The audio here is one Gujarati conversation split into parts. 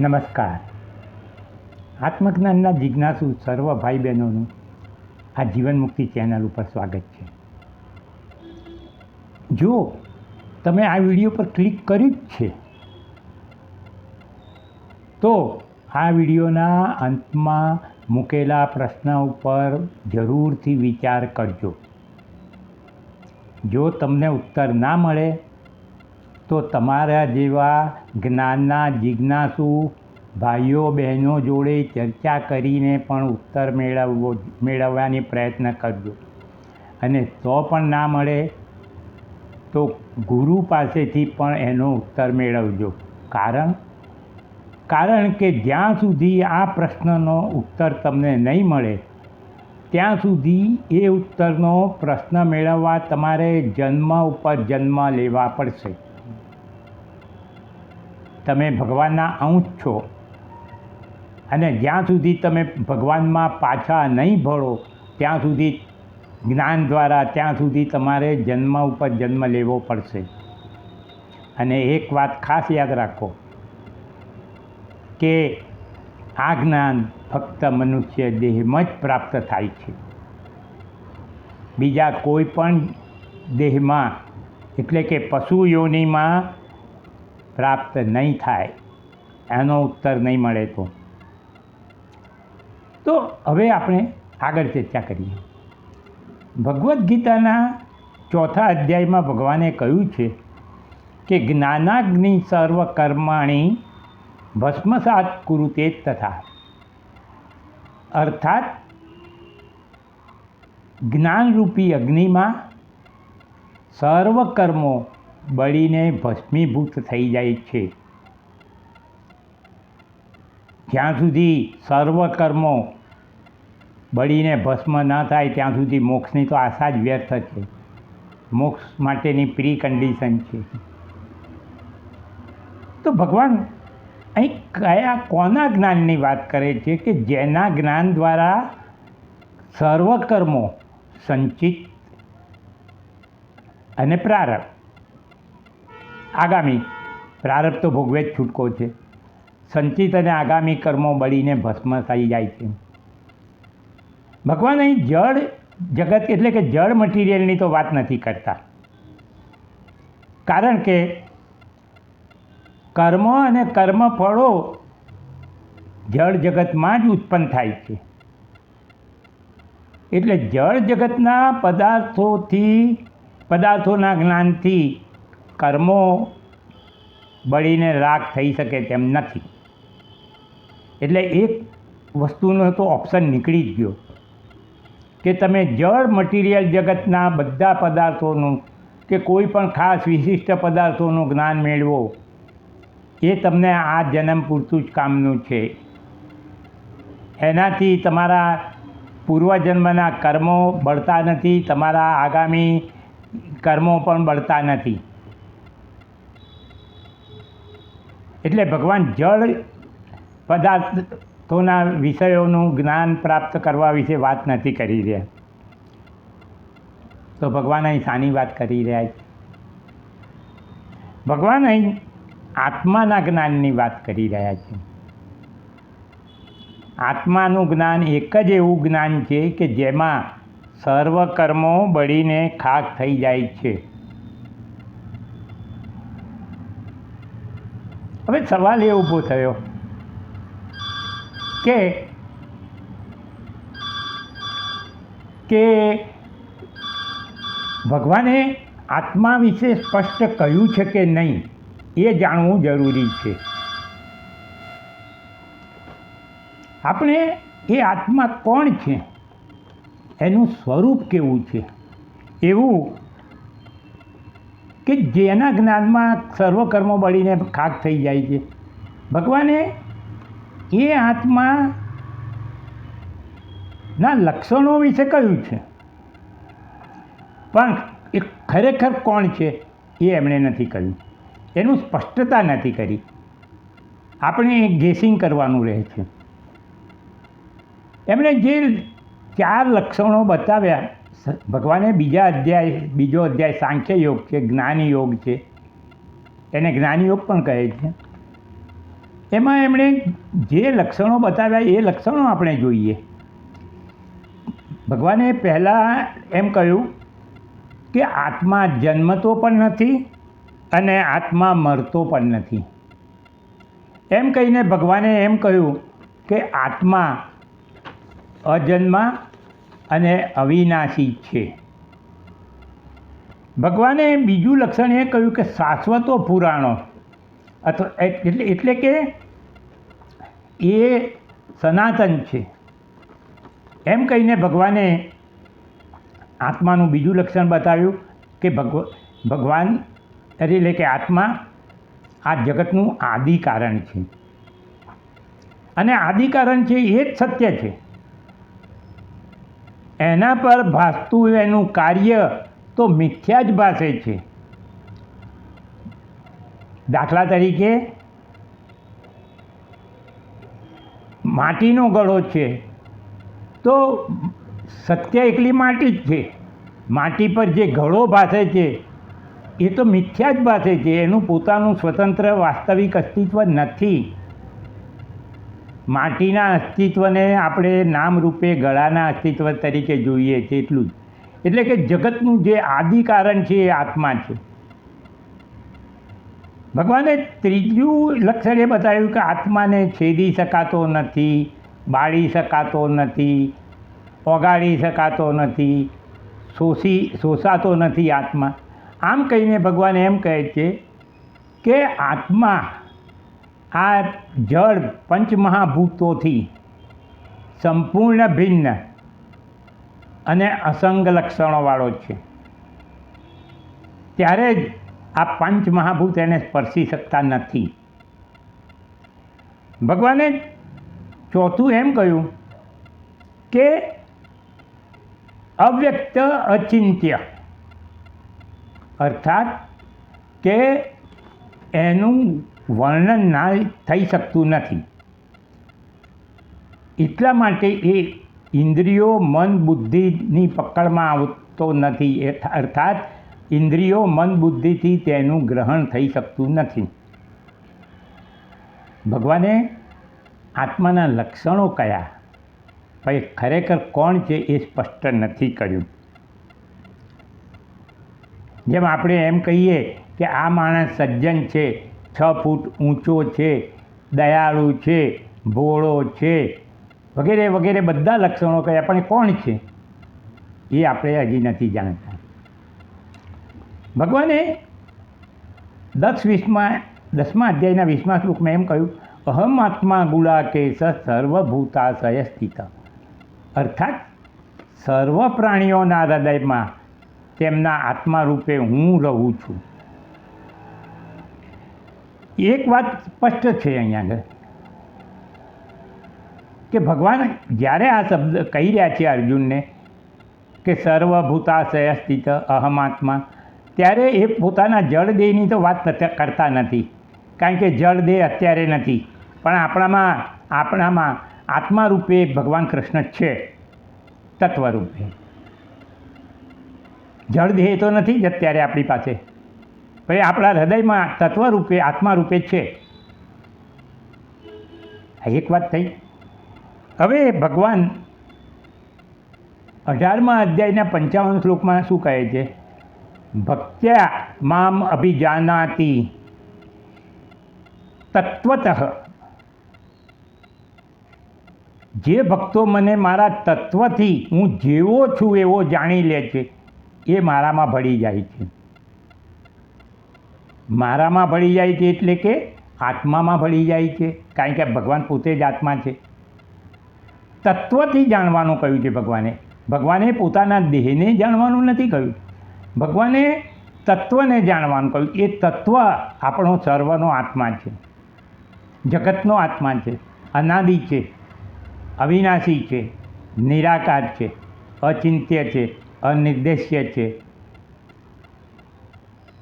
નમસ્કાર. આત્મજ્ઞાનના જિજ્ઞાસુ સર્વ ભાઈ બહેનોનું આ જીવન મુક્તિ ચેનલ ઉપર સ્વાગત છે. જો તમે આ વીડિયો પર ક્લિક કર્યું જ છે, તો આ વિડીયોના અંતમાં મૂકેલા પ્રશ્ન ઉપર જરૂરથી વિચાર કરજો. જો તમને ઉત્તર ના મળે તો તમારા જેવા જ્ઞાનના જિજ્ઞાસુ ભાઈઓ, બહેનો જોડે ચર્ચા કરીને પણ ઉત્તર મેળવવો, મેળવવાની પ્રયત્ન કરજો. અને તો પણ ના મળે તો ગુરુ પાસેથી પણ એનો ઉત્તર મેળવજો. કારણ? કારણ કે જ્યાં સુધી આ પ્રશ્નનો ઉત્તર તમને નહીં મળે, ત્યાં સુધી એ ઉત્તરનો પ્રશ્ન મેળવવા તમારે જન્મ ઉપર જન્મ લેવા પડશે. તમે ભગવાનના અંશ છો. અને જ્યાં સુધી તમે ભગવાનમાં પાછા નહીં ભળો, ત્યાં સુધી જ્ઞાન દ્વારા ત્યાં સુધી તમારે જન્મ ઉપર જન્મ લેવો પડશે. અને એક વાત ખાસ યાદ રાખો કે આ જ્ઞાન ફક્ત મનુષ્ય દેહમાં જ પ્રાપ્ત થાય છે. બીજા કોઈ પણ દેહમાં, એટલે કે પશુ યોનિમાં પ્રાપ્ત નહીં થાય, એનો ઉત્તર નહીં મળે તો. તો હવે આપણે આગળ ચર્ચા કરીએ. ભગવદ્ ગીતાના ચોથા અધ્યાયમાં ભગવાને કહ્યું છે કે જ્ઞાનાગ્નિ સર્વ કર્માણી ભસ્મસાત કુરુતે તથા. અર્થાત, જ્ઞાનરૂપી અગ્નિમાં સર્વ કર્મો બળીને ભસ્મીભૂત થઈ જાય છે. જ્યાં સુધી સર્વ કર્મો બળીને ભસ્મ ન થાય, ત્યાં સુધી મોક્ષની તો આશા જ વ્યર્થ છે. મોક્ષ માટેની પ્રી કન્ડિશન છે. તો ભગવાન, અહીં કયા, કોના જ્ઞાનની વાત કરે છે કે જેના જ્ઞાન દ્વારા સર્વ કર્મો સંચિત અને પ્રારબ્ધ? આગામી પ્રારબ્ધ તો ભોગવે જ છૂટકો છે. સંચિત અને આગામી કર્મો બળીને ભસ્મ થઈ જાય છે. ભગવાન અહીં જળ જગત એટલે કે જળ મટીરિયલની તો વાત નથી કરતા. કારણ કે કર્મ અને કર્મ ફળો જળ જગતમાં જ ઉત્પન્ન થાય છે. એટલે જળ જગતના પદાર્થોથી, પદાર્થોના જ્ઞાનથી કર્મો બળીને રાખ થઈ શકે તેમ નથી. એટલે એક વસ્તુનો તો ઓપ્શન નીકળી જ ગયો. કે તમે જળ મટીરિયલ જગતના બધા પદાર્થોનું કે કોઈ પણ ખાસ વિશિષ્ટ પદાર્થોનું જ્ઞાન મેળવો, એ તમને આ જન્મ પૂરતું જ કામનું છે. એનાથી તમારા પૂર્વજન્મના કર્મો બળતા નથી, તમારા આગામી કર્મો પણ બળતા નથી. એટલે ભગવાન જળ પદાર્થોના વિષયોનું જ્ઞાન પ્રાપ્ત કરવા વિશે વાત નથી કરી રહ્યા. તો ભગવાન અહીં શાની વાત કરી રહ્યા છે. ભગવાન અહીં આત્માના જ્ઞાનની વાત કરી રહ્યા છે. આત્માનું જ્ઞાન એક જ એવું જ્ઞાન છે કે જેમાં સર્વ કર્મો બળીને ખાક થઈ જાય છે. હવે સવાલ એ ઊભો થયો કે કે ભગવાને આત્મા વિશે સ્પષ્ટ કહ્યું છે કે નહીં એ જાણવું જરૂરી છે. આપણે એ આત્મા કોણ છે? એનું સ્વરૂપ કેવું છે? એવું કે જેના જ્ઞાનમાં સર્વકર્મો બળીને ખાક થઈ જાય છે. ભગવાને એ આત્મા ના લક્ષણો વિશે કહ્યું છે. પણ એ ખરેખર કોણ છે એ એમણે નથી કહ્યું. એનું સ્પષ્ટતા નથી કરી. આપણે ગેસિંગ કરવાનું રહે છે. એમણે જે ચાર લક્ષણો બતાવ્યા ભગવાને બીજા અધ્યાય, બીજો અધ્યાય સાંખ્ય યોગ છે, જ્ઞાન યોગ છે. એને જ્ઞાન યોગ પણ કહે છે. એમાં એમણે જે લક્ષણો બતાવ્યા એ લક્ષણો આપણે જોઈએ. ભગવાને પહેલાં એમ કહ્યું કે આત્મા જન્મતો પણ નથી અને આત્મા મરતો પણ નથી. એમ કહીને ભગવાને એમ કહ્યું કે આત્મા અજન્મા અને અવિનાશી છે. ભગવાને બીજું લક્ષણ એ કહ્યું કે શાશ્વતો પુરાણો. અથવા એટલે એટલે કે એ સનાતન છે. એમ કહીને ભગવાને આત્માનું બીજું લક્ષણ બતાવ્યું કે ભગવ ભગવાન એટલે કે આત્મા, આ જગતનું આદિ કારણ છે. અને આદિ કારણ છે એ જ સત્ય છે. એના પર ભાસતું એનું કાર્ય તો મિથ્યા જ ભાષે છે. દાખલા તરીકે, માટીનો ગળો છે, તો સત્ય એકલી માટી જ છે. માટી પર જે ઘડો ભાસે છે, એ તો મિથ્યા જ ભાષે છે. એનું પોતાનું સ્વતંત્ર વાસ્તવિક અસ્તિત્વ નથી. માટીના અસ્તિત્વને આપણે નામરૂપે ગળાના અસ્તિત્વ તરીકે જોઈએ છે એટલું જ. એટલે કે જગતનું જે આદિ કારણ છે એ આત્મા છે. ભગવાને ત્રીજું લક્ષણ એ બતાવ્યું કે આત્માને છેદી શકાતો નથી, બાળી શકાતો નથી, ઓગાળી શકાતો નથી, શોષી, શોષાતો નથી આત્મા. આમ કહીને ભગવાન એમ કહે છે કે આત્મા આ જળ પંચમહાભૂતોથી સંપૂર્ણ ભિન્ન અને અસંગ લક્ષણોવાળો છે. ત્યારે જ આ પંચ મહાભૂત એને સ્પર્શી શકતા નથી. ભગવાને ચોથું એમ કહ્યું કે અવ્યક્ત અચિંત્ય, અર્થાત કે એનું વર્ણન ના થઈ શકતું નથી. એટલા માટે એ ઇન્દ્રિયો મન બુદ્ધિની પકડમાં આવતો નથી. અર્થાત ઇન્દ્રિયો મન બુદ્ધિથી તેનું ગ્રહણ થઈ શકતું નથી. ભગવાને આત્માના લક્ષણો કયા? ભાઈ ખરેખર કોણ છે એ સ્પષ્ટ નથી કર્યું. જેમ આપણે એમ કહીએ કે આ માણસ સજ્જન છે છ ફૂટ ઊંચો છે, દયાળુ છે, ભોળો છે, વગેરે વગેરે બધા લક્ષણો કયા, પણ કોણ છે? એ આપણે હજી નથી જાણતા. ભગવાને દસ વીસમાં, દસમા અધ્યાયના વીસમા શ્લોકમાં એમ કહ્યું, અહમ આત્મા ગુલાકેશ સર્વભૂતાશય સ્થિત અર્થાત, સર્વ પ્રાણીઓના હૃદયમાં તેમના આત્મા રૂપે હું રહું છું. એક વાત સ્પષ્ટ છે અહીંયા આગળ. કે ભગવાન જ્યારે આ શબ્દ કહી રહ્યા છે અર્જુનને કે સર્વભૂતાશય સ્થિત અહમાત્મા, ત્યારે એ પોતાના જળ દેહની તો વાત કરતા નથી. કારણ કે જળ દેહ અત્યારે નથી. પણ આપણામાં આપણામાં આત્મા રૂપે ભગવાન કૃષ્ણ છે. તત્વરૂપે. જળ દેહ તો નથી જ અત્યારે આપણી પાસે. પણ આપણા હૃદયમાં તત્વ રૂપે આત્મા રૂપે છે એક વાત થઈ. હવે ભગવાન અઢારમા અધ્યાયના પંચાવન શ્લોકમાં શું કહે છે? ભક્ત્યા મામ અભિજાનાતી તત્વત. જે ભક્તો મને મારા તત્વથી હું જેવો છું એવો જાણી લે છે, એ મારામાં ભળી જાય છે. મારામાં ભળી જાય છે એટલે કે આત્મામાં ભળી જાય છે. કારણ કે ભગવાન પોતે જ આત્મા છે. તત્વથી જાણવાનું કહ્યું છે ભગવાને. ભગવાને પોતાના દેહને જાણવાનું નથી કહ્યું. ભગવાને તત્વને જાણવાનું કહ્યું. એ તત્વ આપણો સર્વનો આત્મા છે. જગતનો આત્મા છે. અનાદિ છે. અવિનાશી છે. નિરાકાર છે. અચિંત્ય છે. અનિર્દેશ્ય છે.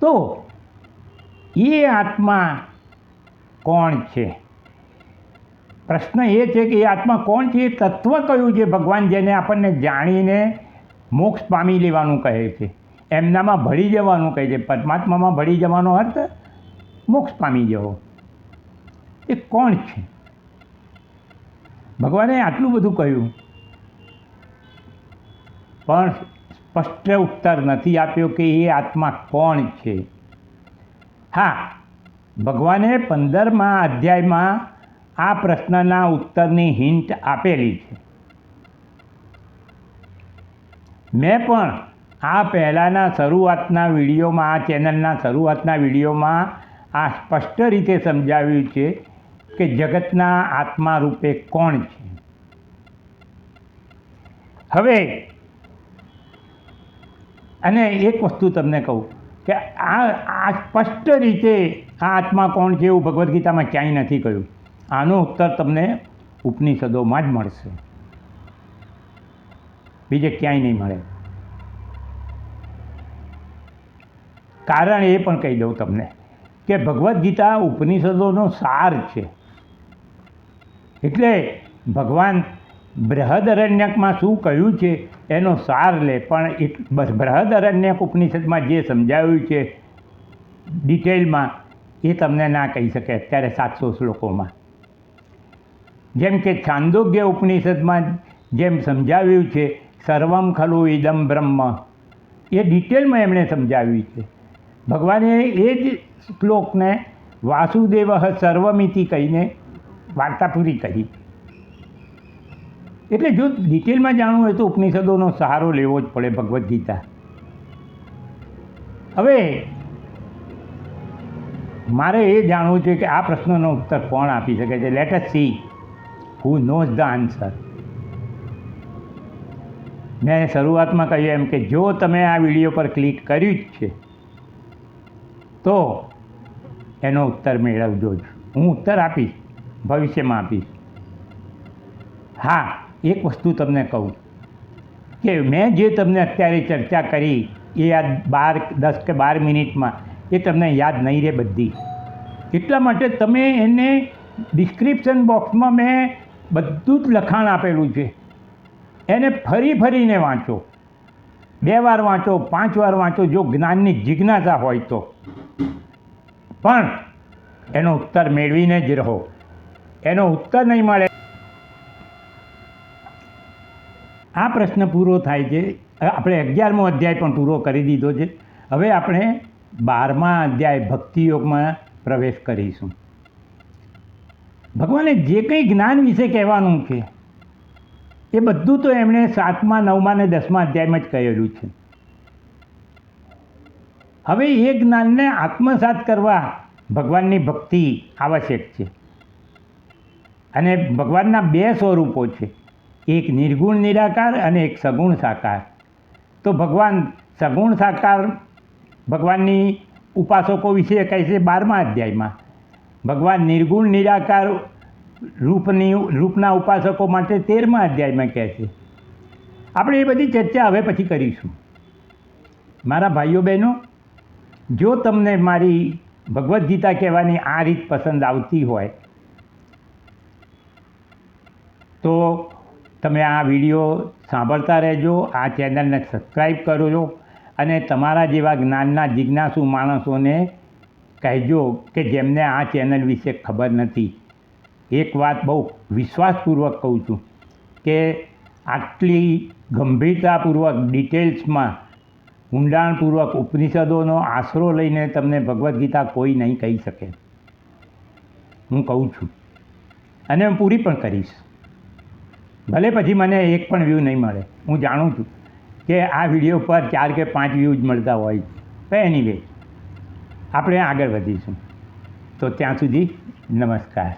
તો એ આત્મા કોણ છે? પ્રશ્ન એ છે કે એ આત્મા કોણ છે? એ તત્વ કયું છે? ભગવાન જેને આપણને જાણીને મોક્ષ પામી લેવાનું કહે છે. એમનામાં ભળી જવાનું કહે છે. પરમાત્મામાં ભળી જવાનો અર્થ મોક્ષ પામી જવો. એ કોણ છે? ભગવાને આટલું બધું કહ્યું. પણ સ્પષ્ટ ઉત્તર નથી આપ્યો કે એ આત્મા કોણ છે? હા ભગવાને પંદરમા અધ્યાયમાં આ પ્રશ્નના ઉત્તરની હિન્ટ આપેલી છે. મેં પણ આ પહેલાંના શરૂઆતના વિડીયોમાં, આ ચેનલના શરૂઆતના વિડીયોમાં આ સ્પષ્ટ રીતે સમજાવ્યું છે કે જગતના આત્મા રૂપે કોણ છે. હવે, અને એક વસ્તુ તમને કહું. કે આ આ સ્પષ્ટ રીતે આ આત્મા કોણ છે એવું ભગવદ્ ગીતામાં ક્યાંય નથી કહ્યું. આનો ઉત્તર તમને ઉપનિષદોમાં જ મળશે. બીજે ક્યાંય નહીં મળે. કારણ એ પણ કહી દઉં તમને કે ભગવદ્ ગીતા ઉપનિષદોનો સાર છે. એટલે ભગવાન બૃહદરણ્યકમાં શું કહ્યું છે એનો સાર લે. પણ એ બૃહદરણ્યક ઉપનિષદમાં જે સમજાવ્યું છે ડિટેલમાં એ તમને ના કહી શકે અત્યારે સાતસો શ્લોકોમાં. જેમ કે છાંદોગ્ય ઉપનિષદમાં જેમ સમજાવ્યું છે, સર્વમ ખલુ ઇદમ બ્રહ્મ. એ ડિટેલમાં એમણે સમજાવ્યું છે. ભગવાને એ જ શ્લોકને વાસુદેવ સર્વમિતિ કહીને વાર્તા પૂરી કરી. એટલે જો ડિટેલમાં જાણવું હોય તો ઉપનિષદોનો સહારો લેવો જ પડે ભગવદ્ ગીતા. હવે મારે એ જાણવું છે કે આ પ્રશ્નનો ઉત્તર કોણ આપી શકે છે? Let us see who knows the answer મેં શરૂઆતમાં કહ્યું એમ કે જો તમે આ વીડિયો પર ક્લિક કર્યું જ છે, તો એનો ઉત્તર મેળવજો જ. હું ઉત્તર આપીશ, ભવિષ્યમાં આપીશ. હા એક વસ્તુ તમને કહું કે મેં જે તમને અત્યારે ચર્ચા કરી એ આ બાર, દસ કે બાર મિનિટમાં, એ તમને યાદ નહીં રહે બધી. એટલા માટે તમે એને ડિસ્ક્રિપ્શન બોક્સમાં મેં બધું જ લખાણ આપેલું છે. એને ફરી ફરીને વાંચો. બે વાર વાંચો, પાંચ વાર વાંચો, જો જ્ઞાનની જિજ્ઞાસા હોય તો. પણ એનો ઉત્તર મેળવીને જ રહો. એનો ઉત્તર નહીં મળે આ પ્રશ્ન પૂરો થાય છે. આપણે અગિયારમો અધ્યાય પણ પૂરો કરી દીધો છે. હવે આપણે બારમા અધ્યાય ભક્તિયોગમાં પ્રવેશ કરીશું. ભગવાને જે કંઈ જ્ઞાન વિશે કહેવાનું છે, એ બધું તો એમણે સાતમા, નવમા ને દસમા અધ્યાયમાં જ કહેલું છે. હવે એ જ્ઞાનને આત્મસાત કરવા ભગવાનની ભક્તિ આવશ્યક છે. અને ભગવાનના બે સ્વરૂપો છે. એક નિર્ગુણ નિરાકાર અને એક સગુણ સાકાર. તો ભગવાન સગુણ સાકાર ભગવાનની ઉપાસકો વિશે કહે છે બારમા અધ્યાયમાં. ભગવાન નિર્ગુણ નિરાકાર રૂપની રૂપના ઉપાસકો માટે તેરમા અધ્યાયમાં કહે છે. આપણે એ બધી ચર્ચા હવે પછી કરીશું. મારા ભાઈઓ બહેનો, જો તમને મારી ભગવદ્ ગીતા કહેવાની આ રીત પસંદ આવતી હોય, તો તમે આ વીડિયો સાંભળતા રહેજો, આ ચેનલને સબસ્ક્રાઈબ કરજો અને તમારા જેવા જ્ઞાનના જિજ્ઞાસુ માણસોને કહેજો કે જેમને આ ચેનલ વિશે ખબર નથી. એક વાત બહુ વિશ્વાસપૂર્વક કહું છું કે આટલી ગંભીરતાપૂર્વક ડિટેલ્સમાં ઊંડાણપૂર્વક ઉપનિષદોનો આશરો લઈને તમને ભગવદ્ ગીતા કોઈ નહીં કહી શકે. હું કહું છું અને હું પૂરી પણ કરીશ. ભલે પછી મને એક પણ વ્યૂ નહીં મળે. હું જાણું છું કે આ વીડિયો પર ચાર કે પાંચ વ્યૂઝ મળતા હોય તો એની વે આપણે આગળ વધીશું. તો ત્યાં સુધી નમસ્કાર.